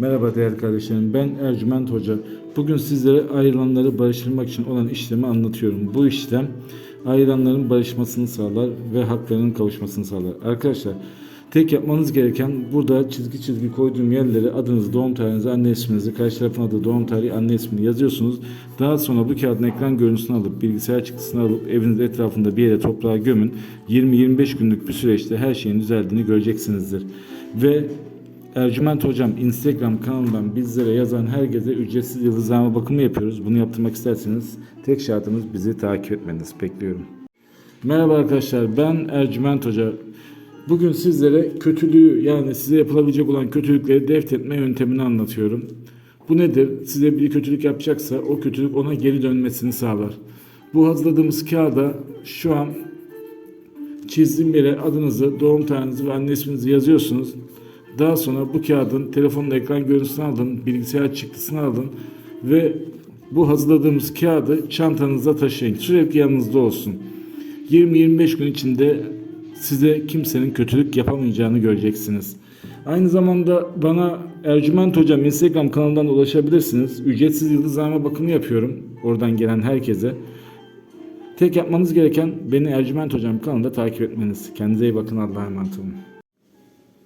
Merhaba değerli kardeşlerim. Ben Ercüment Hoca. Bugün sizlere ayrılanları barıştırmak için olan işlemi anlatıyorum. Bu işlem ayrılanların barışmasını sağlar ve haklarının kavuşmasını sağlar. Arkadaşlar tek yapmanız gereken burada çizgi çizgi koyduğum yerlere adınızı, doğum tarihinizi, anne isminizi, karşı tarafın adı, doğum tarihi, anne ismini yazıyorsunuz. Daha sonra bu kağıdın ekran görüntüsünü alıp bilgisayar çıktısını alıp evinizin etrafında bir yere toprağa gömün. 20-25 günlük bir süreçte her şeyin düzeldiğini göreceksinizdir. Ve Ercüment Hocam Instagram kanalından bizlere yazan herkese ücretsiz yıldızlama bakımı yapıyoruz. Bunu yaptırmak isterseniz tek şartımız bizi takip etmeniz. Bekliyorum. Merhaba arkadaşlar ben Ercüment Hoca. Bugün sizlere kötülüğü yani size yapılabilecek olan kötülükleri deftetme yöntemini anlatıyorum. Bu nedir? Size bir kötülük yapacaksa o kötülük ona geri dönmesini sağlar. Bu hazırladığımız kağıda şu an çizdiğim yere adınızı, doğum tarihinizi ve anne isminizi yazıyorsunuz. Daha sonra bu kağıdın telefonun ekran görüntüsünü alın, bilgisayar çıktısını alın ve bu hazırladığımız kağıdı çantanızda taşıyın. Sürekli yanınızda olsun. 20-25 gün içinde size kimsenin kötülük yapamayacağını göreceksiniz. Aynı zamanda bana Ercüment Hocam Instagram kanalından ulaşabilirsiniz. Ücretsiz yıldızlama bakımı yapıyorum. Oradan gelen herkese. Tek yapmanız gereken beni Ercüment Hocam kanalında takip etmeniz. Kendinize iyi bakın. Allah'a emanet olun.